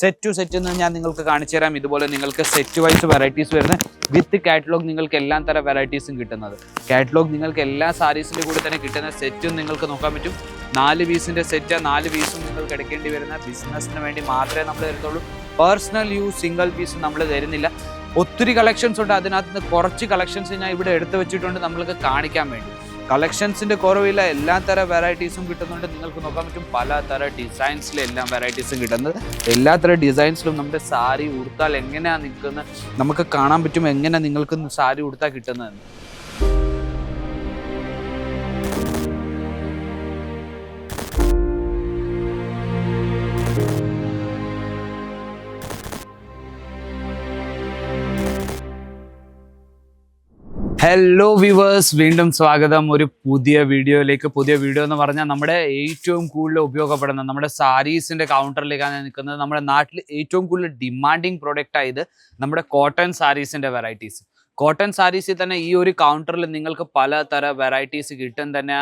Set to set എന്ന് ഞാൻ നിങ്ങൾക്ക് കാണിച്ചു തരാം. ഇതുപോലെ നിങ്ങൾക്ക് സെറ്റ് വൈസ് വെറൈറ്റീസ് വരുന്ന വിത്ത് കാറ്റലോഗ് നിങ്ങൾക്ക് എല്ലാ തരം വെറൈറ്റീസും കിട്ടുന്നത്. കാറ്റലോഗ് നിങ്ങൾക്ക് എല്ലാ സാരീസിന്റെ കൂടെ തന്നെ കിട്ടുന്ന സെറ്റും നിങ്ങൾക്ക് നോക്കാൻ പറ്റും. നാല് പീസിന്റെ സെറ്റ് നാല് പീസും നിങ്ങൾക്ക് എടുക്കേണ്ടി വരുന്ന ബിസിനസ്സിന് വേണ്ടി മാത്രമേ നമ്മൾ തരത്തുള്ളൂ പേഴ്സണൽ യൂസ് സിംഗിൾ പീസ് നമ്മൾ തരുന്നില്ല. ഒത്തിരി കളക്ഷൻസ് ഉണ്ട്. അതിനകത്ത് നിന്ന് കുറച്ച് കളക്ഷൻസ് ഞാൻ ഇവിടെ എടുത്തു വെച്ചിട്ടുണ്ട്. നമ്മൾക്ക് കാണിക്കാൻ വേണ്ടി. കളക്ഷൻസിന്റെ കുറവില്ല എല്ലാ തരം വെറൈറ്റീസും കിട്ടുന്നുണ്ട്. നിങ്ങൾക്ക് നോക്കാൻ പറ്റും പല തരം ഡിസൈൻസിലെ എല്ലാം വെറൈറ്റീസും കിട്ടുന്നത്. എല്ലാ തരം ഡിസൈൻസിലും നമ്മുടെ സാരി ഉടുത്താൽ എങ്ങനെയാണ് നിൽക്കുന്നത്? നമുക്ക് കാണാൻ പറ്റും എങ്ങനെ നിങ്ങൾക്ക് സാരി ഉടുത്താൽ കിട്ടുന്നതെന്ന്. ഹലോ വ്യൂവേഴ്സ് വീണ്ടും സ്വാഗതം. ഒരു പുതിയ വീഡിയോയിലേക്ക്. പുതിയ വീഡിയോ എന്ന് പറഞ്ഞാൽ നമ്മുടെ ഏറ്റവും കൂടുതൽ ഉപയോഗപ്പെടുന്ന നമ്മുടെ സാരീസിന്റെ കൗണ്ടറിലേക്കാണ് നിൽക്കുന്നത്. നമ്മുടെ നാട്ടിൽ ഏറ്റവും കൂടുതൽ ഡിമാൻഡിങ് പ്രോഡക്റ്റ് ആയത് നമ്മുടെ കോട്ടൺ സാരീസിന്റെ വെറൈറ്റീസ് കോട്ടൺ സാരീസിൽ തന്നെ ഈ ഒരു കൗണ്ടറിൽ നിങ്ങൾക്ക് പലതര വെറൈറ്റീസ് കിട്ടും. തന്നെ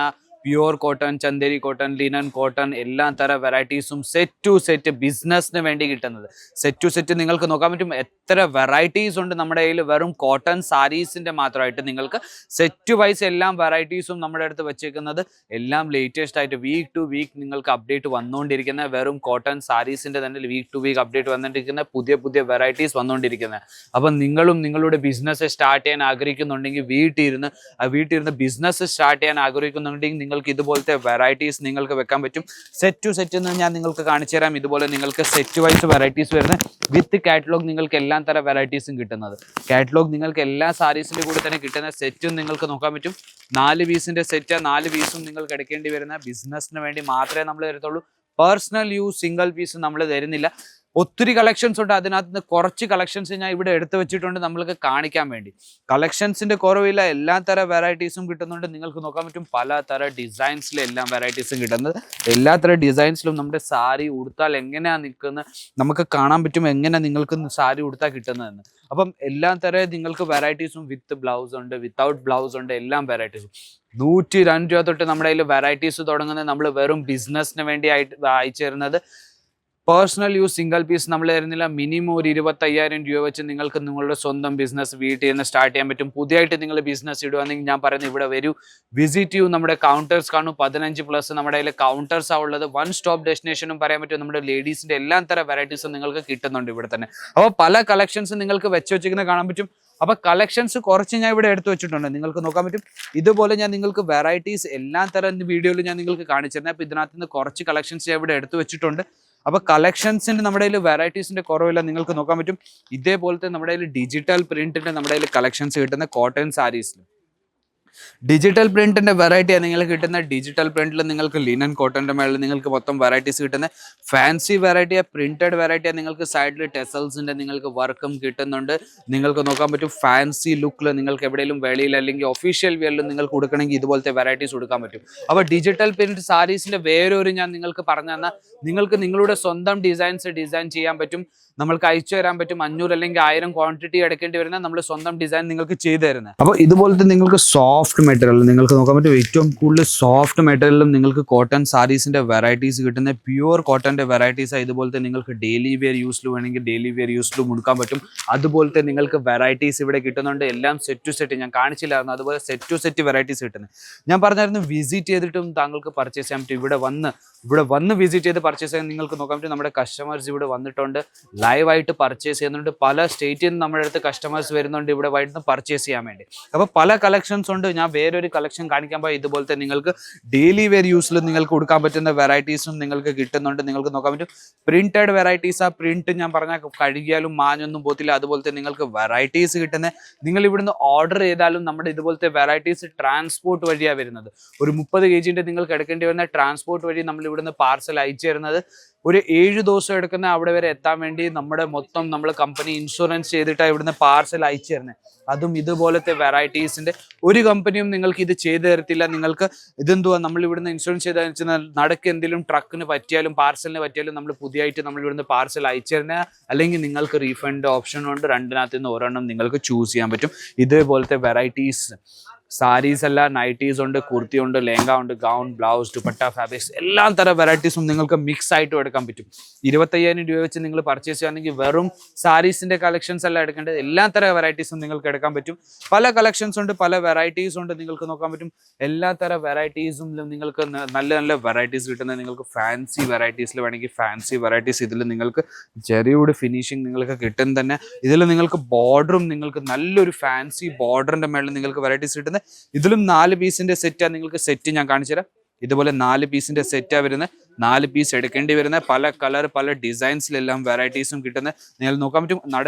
pure cotton Chanderi cotton linen cotton എല്ലാ തര വെറൈറ്റീസും സെറ്റ് ടു സെറ്റ് ബിസിനസ്സിന് വേണ്ടി കിട്ടുന്നത്. സെറ്റ് ടു സെറ്റ് നിങ്ങൾക്ക് നോക്കാൻ പറ്റും എത്ര വെറൈറ്റീസ് ഉണ്ട് നമ്മുടെ കയ്യിൽ. വെറും കോട്ടൺ സാരീസിന്റെ മാത്രമായിട്ട് നിങ്ങൾക്ക് സെറ്റ് വൈസ് എല്ലാം വെറൈറ്റീസും നമ്മുടെ അടുത്ത് വെച്ചേക്കുന്നത്. എല്ലാം ലേറ്റസ്റ്റ് ആയിട്ട് വീക്ക് ടു വീക്ക് നിങ്ങൾക്ക് അപ്ഡേറ്റ് വന്നുകൊണ്ടിരിക്കുന്ന വെറും കോട്ടൺ സാരീസിന്റെ തന്നെ വീക്ക് ടു വീക്ക് അപ്ഡേറ്റ് വന്നിട്ടിരിക്കുന്ന പുതിയ പുതിയ വെറൈറ്റീസ് വന്നുകൊണ്ടിരിക്കുന്നത്. അപ്പം നിങ്ങളും നിങ്ങളുടെ ബിസിനസ് സ്റ്റാർട്ട് ചെയ്യാൻ ആഗ്രഹിക്കുന്നുണ്ടെങ്കിൽ വീട്ടിലിരുന്ന് വീട്ടിലിരുന്ന് ബിസിനസ് സ്റ്റാർട്ട് ചെയ്യാൻ ആഗ്രഹിക്കുന്നുണ്ടെങ്കിൽ നിങ്ങൾക്ക് ഇതുപോലത്തെ വെറൈറ്റീസ് നിങ്ങൾക്ക് വെക്കാൻ പറ്റും. സെറ്റ് ടു സെറ്റ് എന്ന് ഞാൻ നിങ്ങൾക്ക് കാണിച്ചു തരാം. ഇതുപോലെ നിങ്ങൾക്ക് സെറ്റ് വൈസ് വെറൈറ്റീസ് വരുന്ന വിത്ത് കാറ്റലോഗ് നിങ്ങൾക്ക് എല്ലാ തരം വെറൈറ്റീസും കിട്ടുന്നത്. കാറ്റലോഗ് നിങ്ങൾക്ക് എല്ലാ സാരീസിന്റെ കൂടെ തന്നെ കിട്ടുന്ന സെറ്റും നിങ്ങൾക്ക് നോക്കാൻ പറ്റും. നാല് പീസിന്റെ സെറ്റ് നാല് പീസും നിങ്ങൾക്ക് എടുക്കേണ്ടി വരുന്ന ബിസിനസ്സിന് വേണ്ടി മാത്രമേ നമ്മൾ തരത്തുള്ളൂ. പേഴ്സണൽ യൂസ് സിംഗിൾ പീസ് നമ്മൾ തരുന്നില്ല. ഒത്തിരി കളക്ഷൻസ് ഉണ്ട്. അതിനകത്ത് നിന്ന് കുറച്ച് കളക്ഷൻസ് ഞാൻ ഇവിടെ എടുത്തു വെച്ചിട്ടുണ്ട് നമ്മൾക്ക് കാണിക്കാൻ വേണ്ടി. കളക്ഷൻസിന്റെ കുറവില്ല. എല്ലാ തരം വെറൈറ്റീസും കിട്ടുന്നുണ്ട്. നിങ്ങൾക്ക് നോക്കാൻ പറ്റും പല തര ഡിസൈൻസിലെ എല്ലാ വെറൈറ്റീസും കിട്ടുന്നത്. എല്ലാ തരം ഡിസൈൻസിലും നമ്മുടെ സാരി ഉടുത്താൽ എങ്ങനെയാ നിൽക്കുന്നത് നമുക്ക് കാണാൻ പറ്റും എങ്ങനെ നിങ്ങൾക്ക് സാരി ഉടുത്താൽ കിട്ടുന്നതെന്ന്. അപ്പം എല്ലാ തരം നിങ്ങൾക്ക് വെറൈറ്റീസും വിത്ത് ബ്ലൗസ് ഉണ്ട് വിത്തൗട്ട് ബ്ലൗസ് ഉണ്ട് എല്ലാം വെറൈറ്റീസും നൂറ്റി രണ്ട് രൂപ തൊട്ട് നമ്മുടെ കയ്യിൽ വെറൈറ്റീസ് തുടങ്ങുന്നത് നമ്മൾ വെറും ബിസിനസ്സിന് വേണ്ടി ആയിട്ട് അയച്ചു തരുന്നത് പേഴ്സണൽ യൂസ് സിംഗിൾ പീസ് നമ്മൾ തരുന്നില്ല. മിനിമം ഒരു ഇരുപത്തയ്യായിരം രൂപ വെച്ച് നിങ്ങൾക്ക് നിങ്ങളുടെ സ്വന്തം ബിസിനസ് വീട്ടിൽ നിന്ന് സ്റ്റാർട്ട് ചെയ്യാൻ പറ്റും. പുതിയതായിട്ട് നിങ്ങൾ ബിസിനസ് ഇടുവാണെങ്കിൽ ഞാൻ പറയുന്നത് ഇവിടെ വരൂ. വിസിറ്റ് ചെയ്യൂ. നമ്മുടെ കൗണ്ടേഴ്സ് കാണും. പതിനഞ്ച് പ്ലസ് നമ്മുടെ കയ്യിൽ കൗണ്ടേഴ്സ് ആ ഉള്ളത്. വൺ സ്റ്റോപ്പ് ഡെസ്റ്റിനേഷനും പറയാൻ പറ്റും. നമ്മുടെ ലേഡീസിന്റെ എല്ലാ തരം വെറൈറ്റീസും നിങ്ങൾക്ക് കിട്ടുന്നുണ്ട് ഇവിടെ തന്നെ. അപ്പോൾ പല കളക്ഷൻസ് നിങ്ങൾക്ക് വെച്ച് വെച്ചിരിക്കുന്നത് കാണാൻ പറ്റും. അപ്പൊ കളക്ഷൻസ് കുറച്ച് ഞാൻ ഇവിടെ എടുത്തു വെച്ചിട്ടുണ്ട്. നിങ്ങൾക്ക് നോക്കാൻ പറ്റും. ഇതുപോലെ ഞാൻ നിങ്ങൾക്ക് വെറൈറ്റീസ് എല്ലാ തരം വീഡിയോയിൽ ഞാൻ നിങ്ങൾക്ക് കാണിച്ചു തരുന്നത് അപ്പൊ ഇതിനകത്ത് നിന്ന് കുറച്ച് കളക്ഷൻസ് ഞാൻ ഇവിടെ എടുത്തു വെച്ചിട്ടുണ്ട്. അപ്പൊ കളക്ഷൻസിന്റെ നമ്മുടെ കയ്യിൽ വെറൈറ്റീസിന്റെ കുറവില്ല നിങ്ങൾക്ക് നോക്കാൻ പറ്റും. ഇതേപോലത്തെ നമ്മുടെ കയ്യിൽ ഡിജിറ്റൽ പ്രിന്റിന്റെ നമ്മുടെ കയ്യിൽ കളക്ഷൻസ് കിട്ടുന്ന കോട്ടൺ സാരീസിൽ ഡിജിറ്റൽ പ്രിന്റിന്റെ വെറൈറ്റി നിങ്ങൾക്ക് കിട്ടുന്ന. ഡിജിറ്റൽ പ്രിന്റിൽ നിങ്ങൾക്ക് ലിനൻ കോട്ടന്റെ മേളിൽ നിങ്ങൾക്ക് മൊത്തം വെറൈറ്റീസ് കിട്ടുന്ന. ഫാൻസി വെറൈറ്റി പ്രിന്റഡ് വെറൈറ്റി നിങ്ങൾക്ക് സൈഡിൽ ടെസൽസിന്റെ നിങ്ങൾക്ക് വർക്കും കിട്ടുന്നുണ്ട്. നിങ്ങൾക്ക് നോക്കാൻ പറ്റും ഫാൻസി ലുക്കിൽ നിങ്ങൾക്ക് എവിടെയെങ്കിലും വെളിയിൽ അല്ലെങ്കിൽ ഒഫീഷ്യൽ വെയറിലും നിങ്ങൾക്ക് കൊടുക്കണമെങ്കിൽ ഇതുപോലത്തെ വെറൈറ്റീസ് കൊടുക്കാൻ പറ്റും. അപ്പോൾ ഡിജിറ്റൽ പ്രിന്റ് സാരീസിന്റെ വേറൊരു ഞാൻ നിങ്ങൾക്ക് പറഞ്ഞു തന്നാൽ നിങ്ങൾക്ക് നിങ്ങളുടെ സ്വന്തം ഡിസൈൻസ് ഡിസൈൻ ചെയ്യാൻ പറ്റും. നമ്മൾക്ക് അയച്ചു തരാൻ പറ്റും. അഞ്ഞൂറ് അല്ലെങ്കിൽ ആയിരം ക്വാണ്ടിറ്റി എടുക്കേണ്ടി വരുന്ന നമ്മൾ സ്വന്തം ഡിസൈൻ നിങ്ങൾക്ക് ചെയ്തു തരുന്നത് അപ്പോൾ ഇതുപോലത്തെ നിങ്ങൾക്ക് സോഫ്റ്റ് മെറ്റീരിയൽ നിങ്ങൾക്ക് നോക്കാൻ പറ്റും ഏറ്റവും കൂടുതൽ സോഫ്റ്റ് മെറ്റീരിയലും നിങ്ങൾക്ക് കോട്ടൺ സാരീസിന്റെ വെറൈറ്റീസ് കിട്ടുന്ന. പ്യുവർ കോട്ടന്റെ വെറൈറ്റീസ് ഇതുപോലത്തെ നിങ്ങൾക്ക് ഡെയിലി വെയർ യൂസിൽ വേണമെങ്കിൽ ഡെയിലി വെയർ യൂസിലും കൊടുക്കാൻ പറ്റും. അതുപോലത്തെ നിങ്ങൾക്ക് വെറൈറ്റീസ് ഇവിടെ കിട്ടുന്നുണ്ട്. എല്ലാം സെറ്റ് ടു സെറ്റ് ഞാൻ കാണിച്ചില്ലായിരുന്നു. അതുപോലെ സെറ്റ് ടു സെറ്റ് വെറൈറ്റീസ് കിട്ടുന്നത് ഞാൻ പറഞ്ഞായിരുന്നു വിസിറ്റ് ചെയ്തിട്ടും താങ്കൾക്ക് പർച്ചേസ് ചെയ്യാൻ പറ്റും. ഇവിടെ വന്ന് ഇവിടെ വന്ന് വിസിറ്റ് ചെയ്ത് പർച്ചേസ് ചെയ്യാൻ നിങ്ങൾക്ക് നോക്കാൻ പറ്റും. നമ്മുടെ കസ്റ്റമേഴ്സ് ഇവിടെ വന്നിട്ടുണ്ട്. ലൈവായിട്ട് പർച്ചേസ് ചെയ്യുന്നുണ്ട്. പല സ്റ്റേറ്റിൽ നിന്ന് നമ്മുടെ അടുത്ത് കസ്റ്റമേഴ്സ് വരുന്നുണ്ട് ഇവിടെ വൈകിട്ട് പർച്ചേസ് ചെയ്യാൻ വേണ്ടി. അപ്പോൾ പല കളക്ഷൻസ് ഉണ്ട്. ഞാൻ വേറൊരു കളക്ഷൻ കാണിക്കാൻ പോയി തന്നെ നിങ്ങൾക്ക് ഡെയിലി വെയർ യൂസിൽ നിങ്ങൾക്ക് കൊടുക്കാൻ പറ്റുന്ന വെറൈറ്റീസും നിങ്ങൾക്ക് കിട്ടുന്നുണ്ട്. നിങ്ങൾക്ക് നോക്കാൻ പറ്റും. പ്രിന്റഡ് വെറൈറ്റീസ് ആ പ്രിന്റ് ഞാൻ പറഞ്ഞ കഴുകിയാലും മാഞ്ഞൊന്നും പോത്തില്ല തന്നെ നിങ്ങൾക്ക് വെറൈറ്റീസ് കിട്ടുന്ന. നിങ്ങൾ ഇവിടുന്ന് ഓർഡർ ചെയ്താലും നമ്മുടെ ഇതുപോലത്തെ വെറൈറ്റീസ് ട്രാൻസ്പോർട്ട് വഴിയാണ് വരുന്നത്. ഒരു മുപ്പത് കെ ജിന്റെ നിങ്ങൾക്ക് എടുക്കേണ്ടി വരുന്ന ട്രാൻസ്പോർട്ട് വഴി നമ്മൾ ഇവിടുന്ന് പാർസൽ അയച്ചു തരുന്നത് ഒരു ഏഴ് ദിവസം എടുക്കുന്ന അവിടെ വരെ എത്താൻ വേണ്ടി നമ്മുടെ മൊത്തം നമ്മൾ കമ്പനി ഇൻഷുറൻസ് ചെയ്തിട്ടാണ് ഇവിടുന്ന് പാർസൽ അയച്ചു തരുന്നത് അതും ഇതുപോലത്തെ വെറൈറ്റീസിന്റെ ഒരു കമ്പനിയും നിങ്ങൾക്ക് ഇത് ചെയ്തു തരത്തില്ല. നിങ്ങൾക്ക് ഇതെന്തുവാ? നമ്മൾ ഇവിടുന്ന് ഇൻഷുറൻസ് ചെയ്താൽ വെച്ചാൽ നടക്ക് എന്തെങ്കിലും ട്രക്കിന് പറ്റിയാലും പാർസലിന് പറ്റിയാലും നമ്മൾ പുതിയതായിട്ട് നമ്മൾ ഇവിടുന്ന് പാർസൽ അയച്ചു തരുന്ന. അല്ലെങ്കിൽ നിങ്ങൾക്ക് റീഫണ്ട് ഓപ്ഷൻ ഉണ്ട്. രണ്ടിനകത്ത് നിന്ന് ഒരെണ്ണം നിങ്ങൾക്ക് ചൂസ് ചെയ്യാൻ പറ്റും. ഇതേപോലത്തെ വെറൈറ്റീസ് സാരീസ് അല്ല നൈറ്റീസ് ഉണ്ട് കുർത്തി ഉണ്ട് ലെഹങ്ക ഉണ്ട് ഗൗൺ ബ്ലൗസ് ദുപ്പട്ട ഫാബ്രിക്സ് എല്ലാ തരം വെറൈറ്റീസും നിങ്ങൾക്ക് മിക്സ് ആയിട്ട് എടുക്കാൻ പറ്റും. ഇരുപത്തയ്യായിരം രൂപ വെച്ച് നിങ്ങൾ പർച്ചേസ് ചെയ്യുകയാണെങ്കിൽ വെറും സാരീസിന്റെ കളക്ഷൻസ് അല്ല എടുക്കേണ്ടത്. എല്ലാ തരം വെറൈറ്റീസും നിങ്ങൾക്ക് എടുക്കാൻ പറ്റും. പല കളക്ഷൻസ് ഉണ്ട് പല വെറൈറ്റീസ് ഉണ്ട് നിങ്ങൾക്ക് നോക്കാൻ പറ്റും. എല്ലാ തരം വെറൈറ്റീസും നിങ്ങൾക്ക് നല്ല നല്ല വെറൈറ്റീസ് കിട്ടുന്നത് നിങ്ങൾക്ക് ഫാൻസി വെറൈറ്റീസിൽ വേണമെങ്കിൽ ഫാൻസി വെറൈറ്റീസ് ഇതിൽ നിങ്ങൾക്ക് ചെറിയോട് ഫിനിഷിംഗ് നിങ്ങൾക്ക് കിട്ടും തന്നെ. ഇതിൽ നിങ്ങൾക്ക് ബോർഡറും നിങ്ങൾക്ക് നല്ലൊരു ഫാൻസി ബോർഡറിന്റെ മേളിൽ നിങ്ങൾക്ക് വെറൈറ്റീസ് കിട്ടുന്നത് ഇതിലും നാല് പീസിന്റെ സെറ്റാണ് നിങ്ങൾക്ക് സെറ്റ് ഞാൻ കാണിച്ചു തരാം ഇതുപോലെ നാല് പീസിന്റെ സെറ്റാ വരുന്നത്. നാല് പീസ് എടുക്കേണ്ടി വരുന്ന പല കളർ പല ഡിസൈൻസിലെല്ലാം വെറൈറ്റീസും കിട്ടുന്നത്. നിങ്ങൾ നോക്കാൻ പറ്റും നട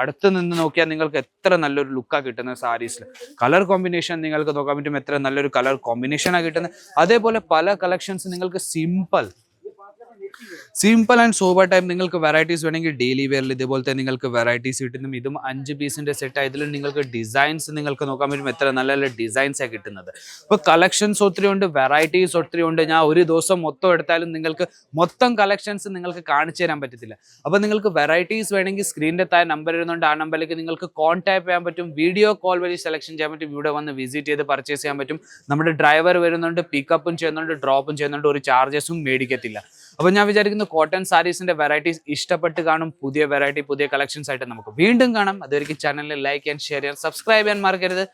അടുത്ത് നിന്ന് നോക്കിയാൽ നിങ്ങൾക്ക് എത്ര നല്ലൊരു ലുക്കാണ് കിട്ടുന്നത് സാരീസിൽ കളർ കോമ്പിനേഷൻ നിങ്ങൾക്ക് നോക്കാൻ പറ്റും എത്ര നല്ലൊരു കളർ കോമ്പിനേഷനാണ് കിട്ടുന്നത്. അതേപോലെ പല കളക്ഷൻസ് നിങ്ങൾക്ക് simple simple and super time നിങ്ങൾക്ക് വെറൈറ്റീസ് വേണമെങ്കിൽ ഡെയിലി വെയറിൽ ഇതുപോലത്തെ നിങ്ങൾക്ക് വെറൈറ്റീസ് കിട്ടുന്നു ഇതും അഞ്ച് പീസിന്റെ സെറ്റ് ഇതിൽ നിങ്ങൾക്ക് ഡിസൈൻസ് നിങ്ങൾക്ക് നോക്കാൻ പറ്റും എത്ര നല്ല നല്ല ഡിസൈൻസ് ആണ് കിട്ടുന്നത്. ഇപ്പോൾ കളക്ഷൻസ് ഒത്തിരി ഉണ്ട് വെറൈറ്റീസ് ഒത്തിരി ഉണ്ട്. ഞാൻ ഒരു ദിവസം മൊത്തം എടുത്താലും നിങ്ങൾക്ക് മൊത്തം കളക്ഷൻസ് നിങ്ങൾക്ക് കാണിച്ചു തരാൻ പറ്റത്തില്ല. അപ്പോൾ നിങ്ങൾക്ക് വെറൈറ്റീസ് വേണമെങ്കിൽ സ്ക്രീനിന്റെ താഴെ നമ്പർ ഇരുന്നുണ്ട് ആ നമ്പറിലേക്ക് നിങ്ങൾക്ക് കോൺടാക്ട് ചെയ്യാൻ പറ്റും. വീഡിയോ കോൾ വഴി സെലക്ഷൻ ചെയ്യാൻ പറ്റും. ഇവിടെ വന്ന് വിസിറ്റ് ചെയ്ത് പർച്ചേസ് ചെയ്യാൻ പറ്റും. നമ്മുടെ ഡ്രൈവർ വരുന്നുണ്ട് പിക്കപ്പും ചെയ്യുന്നുണ്ട് ഡ്രോപ്പും ചെയ്യുന്നുണ്ട്. ഒരു ചാർജസും മേടിക്കത്തില്ല. അപ്പോൾ ഞാൻ വിചാരിക്കുന്നു കോട്ടൺ സാരീസിന്റെ വെറൈറ്റീസ് ഇഷ്ടപ്പെട്ട് കാണും. പുതിയ വെറൈറ്റി പുതിയ കളക്ഷൻസ് ആയിട്ട് നമുക്ക് വീണ്ടും കാണാം. അതുവരെയ്ക്കും ചാനലിൽ ലൈക്ക് ആൻഡ് ഷെയർ ചെയ്യാൻ സബ്സ്ക്രൈബ് ചെയ്യാൻ മറക്കരുത്.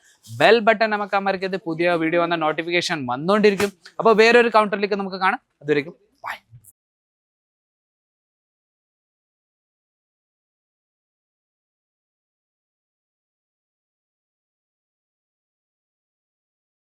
ബെൽ ബട്ടൺ നമുക്ക് മറക്കരുത്. പുതിയ വീഡിയോ വന്ന നോട്ടിഫിക്കേഷൻ വന്നുകൊണ്ടിരിക്കും അപ്പോൾ വേറൊരു കൗണ്ടറിലേക്ക് നമുക്ക് കാണാം. അതുവരെയ്ക്കും